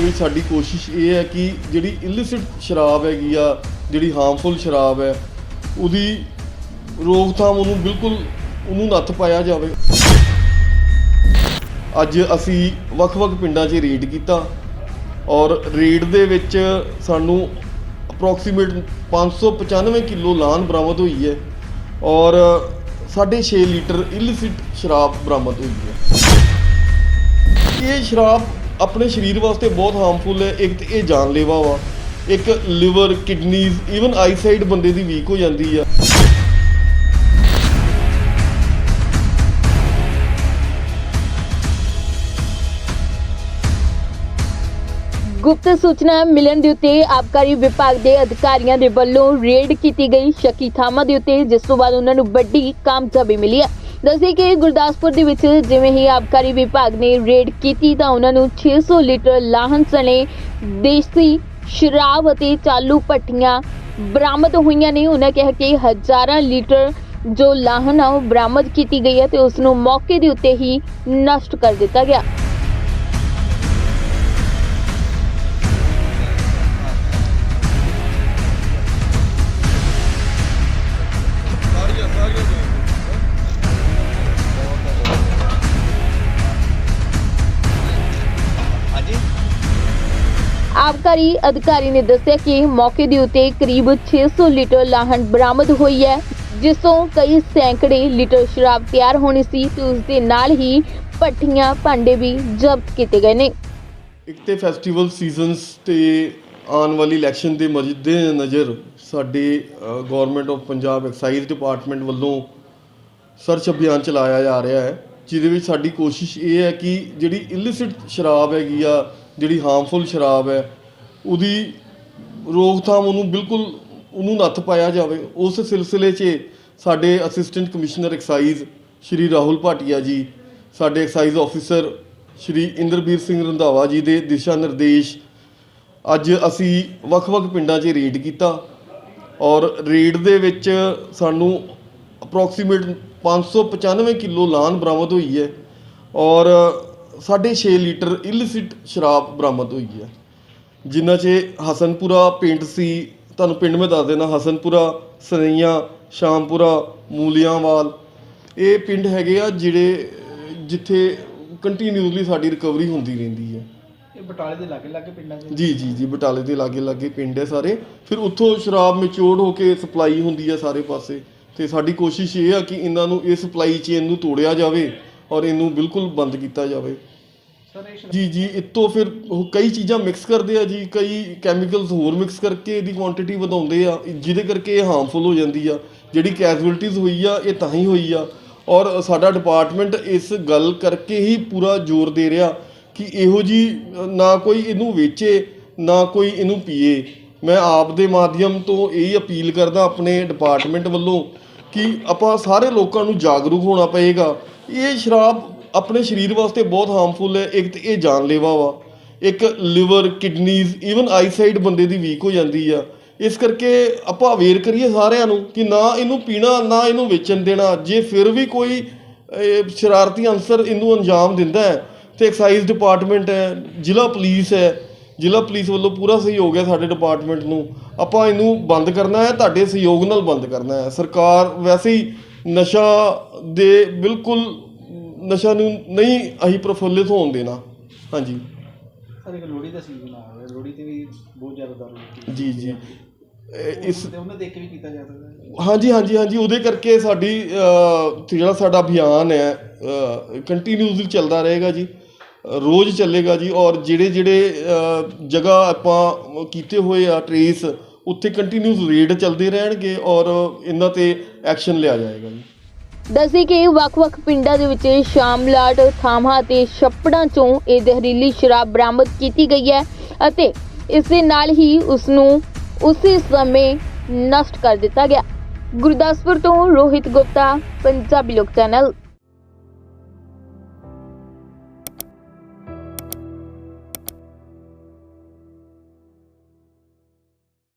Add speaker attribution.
Speaker 1: ਜਿਹਦੇ ਵਿੱਚ ਸਾਡੀ ਕੋਸ਼ਿਸ਼ ਇਹ ਹੈ ਕਿ ਜਿਹੜੀ ਇਲਿਸਿਟ ਸ਼ਰਾਬ ਹੈਗੀ ਆ, ਜਿਹੜੀ ਹਾਰਮਫੁਲ ਸ਼ਰਾਬ ਹੈ, ਉਹਦੀ ਰੋਕਥਾਮ ਉਹਨੂੰ ਬਿਲਕੁਲ ਉਹਨੂੰ ਨੱਥ ਪਾਇਆ ਜਾਵੇ। ਅੱਜ ਅਸੀਂ ਵੱਖ-ਵੱਖ ਪਿੰਡਾਂ 'ਚ ਰੇਡ ਕੀਤਾ ਔਰ ਰੇਡ ਦੇ ਵਿੱਚ ਸਾਨੂੰ ਅਪਰੋਕਸੀਮੇਟ 595 ਕਿਲੋ ਲਾਨ ਬਰਾਮਦ ਹੋਈ ਹੈ ਔਰ 6.5 ਲੀਟਰ ਇਲਿਸਿਟ ਸ਼ਰਾਬ ਬਰਾਮਦ ਹੋਈ ਹੈ। ਇਹ ਸ਼ਰਾਬ ਆਪਣੇ ਸਰੀਰ ਵਾਸਤੇ ਬਹੁਤ ਹਾਰਮਫੁਲ ਹੈ। ਇੱਕ ਤੇ ਇਹ ਜਾਨਲੇਵਾ ਵਾ। ਇੱਕ ਲਿਵਰ ਕਿਡਨੀਜ਼ ਇਵਨ ਆਈਸਾਈਟ ਬੰਦੇ ਦੀ ਵੀਕ ਹੋ ਜਾਂਦੀ ਆ।
Speaker 2: ਗੁਪਤ ਸੂਚਨਾ ਮਿਲਣ ਦੇ ਉੱਤੇ ਆਬਕਾਰੀ ਵਿਭਾਗ ਦੇ ਅਧਿਕਾਰੀਆਂ ਦੇ ਵੱਲੋਂ ਰੇਡ ਕੀਤੀ ਗਈ ਸ਼ੱਕੀ ਥਾਵਾਂ ਦੇ ਉੱਤੇ, ਜਿਸ ਤੋਂ ਬਾਅਦ ਉਹਨਾਂ ਨੂੰ ਵੱਡੀ ਕਾਮਯਾਬੀ ਮਿਲੀ ਹੈ। ਦੱਸਦੇ ਕਿ ਗੁਰਦਾਸਪੁਰ ਦੇ ਵਿੱਚ ਜਿਵੇਂ ਹੀ ਆਬਕਾਰੀ ਵਿਭਾਗ ਨੇ ਰੇਡ ਕੀਤੀ ਤਾਂ ਉਹਨਾਂ ਨੂੰ 600 ਲੀਟਰ ਲਾਹਨ ਸਣੇ ਦੇਸੀ ਸ਼ਰਾਬ ਅਤੇ ਚਾਲੂ ਭੱਠੀਆਂ ਬਰਾਮਦ ਹੋਈਆਂ ਨੇ। ਉਹਨਾਂ ਕਿਹਾ ਕਿ ਹਜ਼ਾਰਾਂ ਲੀਟਰ ਜੋ ਲਾਹਨ ਆ ਉਹ ਬਰਾਮਦ ਕੀਤੀ ਗਈ ਹੈ ਤੇ ਉਸ ਨੂੰ ਮੌਕੇ ਦੇ ਉੱਤੇ ਹੀ ਨਸ਼ਟ ਕਰ ਦਿੱਤਾ ਗਿਆ। ਆਬਕਾਰੀ ਅਧਿਕਾਰੀ ਨੇ ਦੱਸਿਆ ਕਿ ਮੌਕੇ ਦੇ ਉੱਤੇ ਕਰੀਬ 600 ਲੀਟਰ ਲਾਹਣ ਬਰਾਮਦ ਹੋਈ ਹੈ, ਜਿਸ ਤੋਂ ਕਈ ਸੈਂਕੜੇ ਲੀਟਰ ਸ਼ਰਾਬ ਤਿਆਰ ਹੋਣੀ ਸੀ ਤੇ ਉਸ ਦੇ ਨਾਲ ਹੀ ਭੱਠੀਆਂ, ਭਾਂਡੇ ਵੀ ਜ਼ਬਤ ਕੀਤੇ ਗਏ ਨੇ।
Speaker 1: ਇੱਕ ਤੇ ਫੈਸਟੀਵਲ ਸੀਜ਼ਨਸ ਤੇ ਆਉਣ ਵਾਲੀ ਇਲੈਕਸ਼ਨ ਦੇ ਮੱਦੇ ਨਜ਼ਰ ਸਾਡੇ government of Punjab excise department ਵੱਲੋਂ ਸਰਚ ਅਭਿਆਨ ਚਲਾਇਆ ਜਾ ਰਿਹਾ ਹੈ, ਜਿਹਦੇ ਵਿੱਚ ਸਾਡੀ ਕੋਸ਼ਿਸ਼ ਇਹ ਹੈ ਕਿ ਜਿਹੜੀ ਇਲਿਸਿਟ ਸ਼ਰਾਬ ਹੈਗੀ ਆ, ਜਿਹੜੀ ਹਾਰਮਫੁਲ ਸ਼ਰਾਬ ਹੈ ਉਹਦੀ ਰੋਕਥਾਮ ਉਹਨੂੰ ਬਿਲਕੁਲ ਉਹਨੂੰ ਨੱਥ ਪਾਇਆ ਜਾਵੇ। ਉਸ ਸਿਲਸਿਲੇ 'ਚ ਸਾਡੇ assistant commissioner excise Shri Rahul Bhatia ji, ਸਾਡੇ ਐਕਸਾਈਜ਼ ਆਫੀਸਰ ਸ਼੍ਰੀ ਇੰਦਰਬੀਰ ਸਿੰਘ ਰੰਧਾਵਾ ਜੀ ਦੇ ਦਿਸ਼ਾ ਨਿਰਦੇਸ਼ ਅੱਜ ਅਸੀਂ ਵੱਖ-ਵੱਖ ਪਿੰਡਾਂ 'ਚ ਰੇਡ ਕੀਤਾ ਔਰ ਰੇਡ ਦੇ ਵਿੱਚ ਸਾਨੂੰ ਅਪਰੋਕਸੀਮੇਟ 595 ਕਿਲੋ ਲਾਨ ਬਰਾਮਦ ਹੋਈ ਹੈ ਔਰ 6.5 ਲੀਟਰ ਇਲਿਸਿਟ ਸ਼ਰਾਬ ਬਰਾਮਦ ਹੋਈ ਹੈ। ਜਿਨ੍ਹਾਂ 'ਚ ਹਸਨਪੁਰਾ ਪਿੰਡ ਸੀ ਤੁਹਾਨੂੰ ਪਿੰਡ ਮੈਂ ਦੱਸ ਦੇਣਾ ਹਸਨਪੁਰਾ ਸਨਈਆ ਸ਼ਾਮਪੁਰਾ ਮੂਲੀਆਂਵਾਲ ਇਹ ਪਿੰਡ ਹੈਗੇ ਆ ਜਿਹੜੇ ਜਿੱਥੇ ਕੰਟੀਨਿਊਸਲੀ ਸਾਡੀ ਰਿਕਵਰੀ ਹੁੰਦੀ ਰਹਿੰਦੀ ਹੈ।
Speaker 3: ਇਹ ਬਟਾਲੇ ਦੇ ਲਾਗੇ ਲਾਗੇ ਪਿੰਡਾਂ 'ਚ
Speaker 1: ਜੀ ਜੀ ਜੀ ਬਟਾਲੇ ਦੇ ਲਾਗੇ ਲਾਗੇ ਪਿੰਡ ਹੈ ਸਾਰੇ। ਫਿਰ ਉੱਥੋਂ ਸ਼ਰਾਬ ਮੈਚੋਰਡ ਹੋ ਕੇ ਸਪਲਾਈ ਹੁੰਦੀ ਹੈ ਸਾਰੇ ਪਾਸੇ। ਤੇ ਸਾਡੀ ਕੋਸ਼ਿਸ਼ ਇਹ ਆ ਕਿ ਇਹਨਾਂ ਨੂੰ ਇਹ ਸਪਲਾਈ ਚੇਨ ਨੂੰ ਤੋੜਿਆ ਜਾਵੇ ਔਰ ਇਹਨੂੰ ਬਿਲਕੁਲ ਬੰਦ ਕੀਤਾ ਜਾਵੇ। ਜੀ ਜੀ ਇਤੋਂ ਫਿਰ ਉਹ ਕਈ ਚੀਜ਼ਾਂ ਮਿਕਸ ਕਰਦੇ ਆ ਜੀ, ਕਈ ਕੈਮੀਕਲਸ ਹੋਰ ਮਿਕਸ ਕਰਕੇ ਇਹਦੀ ਕੁਆਂਟੀਟੀ ਵਧਾਉਂਦੇ ਆ, ਜਿਹਦੇ ਕਰਕੇ ਇਹ ਹਾਰਮਫੁਲ ਹੋ ਜਾਂਦੀ ਆ, ਜਿਹੜੀ ਕੈਜੂਅਲਟੀਜ਼ ਹੋਈ ਆ, ਇਹ ਤਾਂ ਹੀ ਹੋਈ ਆ। ਔਰ ਸਾਡਾ ਡਿਪਾਰਟਮੈਂਟ ਇਸ ਗੱਲ ਕਰਕੇ ਹੀ ਪੂਰਾ ਜ਼ੋਰ ਦੇ ਰਿਹਾ ਕਿ ਇਹੋ ਜੀ, ਨਾ ਕੋਈ ਇਹਨੂੰ ਵੇਚੇ, ਨਾ ਕੋਈ ਇਹਨੂੰ ਪੀਏ। ਮੈਂ ਆਪ ਦੇ ਮਾਧਿਅਮ ਤੋਂ ਇਹ ਅਪੀਲ ਕਰਦਾ ਆਪਣੇ ਡਿਪਾਰਟਮੈਂਟ ਵੱਲੋਂ ਕਿ ਆਪਾਂ ਸਾਰੇ ਲੋਕਾਂ ਨੂੰ ਜਾਗਰੂਕ ਹੋਣਾ ਪਏਗਾ। ਇਹ ਸ਼ਰਾਬ ਆਪਣੇ ਸਰੀਰ ਵਾਸਤੇ ਬਹੁਤ ਹਾਰਮਫੁਲ ਹੈ। ਇੱਕ ਤੇ ਇਹ ਜਾਨਲੇਵਾ ਵਾ। ਇੱਕ ਲਿਵਰ ਕਿਡਨੀਜ਼ ਈਵਨ ਆਈਸਾਈਟ ਬੰਦੇ ਦੀ ਵੀਕ ਹੋ ਜਾਂਦੀ ਆ। ਇਸ ਕਰਕੇ ਆਪਾਂ ਅਵੇਅਰ ਕਰੀਏ ਸਾਰਿਆਂ ਨੂੰ ਕਿ ਨਾ ਇਹਨੂੰ ਪੀਣਾ, ਨਾ ਇਹਨੂੰ ਵੇਚਣ ਦੇਣਾ। ਜੇ ਫਿਰ ਵੀ ਕੋਈ ਸ਼ਰਾਰਤੀ ਅਨਸਰ ਇਹਨੂੰ ਅੰਜਾਮ ਦਿੰਦਾ ਹੈ, ਤੇ ਐਕਸਾਈਜ਼ ਡਿਪਾਰਟਮੈਂਟ ਹੈ, ਜ਼ਿਲ੍ਹਾ ਪੁਲਿਸ ਹੈ। ਜ਼ਿਲ੍ਹਾ ਪੁਲਿਸ ਵੱਲੋਂ ਪੂਰਾ ਸਹਿਯੋਗ ਹੈ ਸਾਡੇ ਡਿਪਾਰਟਮੈਂਟ ਨੂੰ। ਆਪਾਂ ਇਹਨੂੰ ਬੰਦ ਕਰਨਾ ਹੈ, ਤੁਹਾਡੇ ਸਹਿਯੋਗ ਨਾਲ ਬੰਦ ਕਰਨਾ ਹੈ। ਸਰਕਾਰ ਵੈਸੇ ਹੀ ਨਸ਼ਾ ਦੇ ਬਿਲਕੁਲ ਨਸ਼ਾ ਨੂੰ ਨਹੀਂ ਅਸੀਂ ਪ੍ਰਫੁੱਲਿਤ ਹੋਣ ਦੇਣਾ। ਹਾਂਜੀ।
Speaker 3: ਸਰ ਇੱਕ ਦਾ ਸੀਜ਼ਨ ਆ ਰਿਹਾ। ਲੋਹੜੀ ਤੇ ਵੀ ਬਹੁਤ ਜ਼ਿਆਦਾ ਦਾਰੂ ਪੀਤੀ
Speaker 1: ਜੀ ਜੀ। ਇਹ ਇਸ
Speaker 3: ਤੇ ਉਹਨਾਂ ਦੇਖ ਕੇ ਵੀ ਕੀਤਾ ਜਾ ਸਕਦਾ ਹੈ।
Speaker 1: ਹਾਂਜੀ ਹਾਂਜੀ ਹਾਂਜੀ। ਉਹਦੇ ਕਰਕੇ ਸਾਡੀ ਜਿਹੜਾ ਸਾਡਾ ਅਭਿਆਨ ਹੈ ਕੰਟੀਨਿਊਸਲੀ ਚੱਲਦਾ ਰਹੇਗਾ ਜੀ। ਅ, ਰੋਜ਼ ਚੱਲੇਗਾ ਜੀ। ਔਰ ਜਿਹੜੇ ਜਿਹੜੇ ਅ, ਜਗ੍ਹਾ ਆਪਾਂ ਕੀਤੇ ਹੋਏ ਆ ਟਰੇਸ ਉੱਥੇ ਕੰਟੀਨਿਊਸ ਰੇਡ ਚੱਲਦੇ ਰਹਿਣਗੇ ਔਰ ਇਹਨਾਂ ਤੇ ਐਕਸ਼ਨ ਲਿਆ ਜਾਏਗਾ ਜੀ।
Speaker 2: ਦੱਸੀ ਕਿ ਵੱਖ-ਵੱਖ ਪਿੰਡਾਂ ਦੇ ਵਿੱਚ ਸ਼ਾਮਲਾਟ ਥਾਵਾਂ ਤੇ ਛੱਪੜਾਂ ਚੋਂ ਇਹ ਜ਼ਹਿਰੀਲੀ ਸ਼ਰਾਬ ਬਰਾਮਦ ਕੀਤੀ ਗਈ ਹੈ ਅਤੇ ਇਸ ਦੇ ਨਾਲ ਹੀ ਉਸ ਨੂੰ ਉਸੇ ਸਮੇਂ ਨਸ਼ਟ ਕਰ ਦਿੱਤਾ ਗਿਆ। ਗੁਰਦਾਸਪੁਰ ਤੋਂ ਰੋਹਿਤ ਗੁਪਤਾ, ਪੰਜਾਬੀ ਲੋਕ ਚੈਨਲ।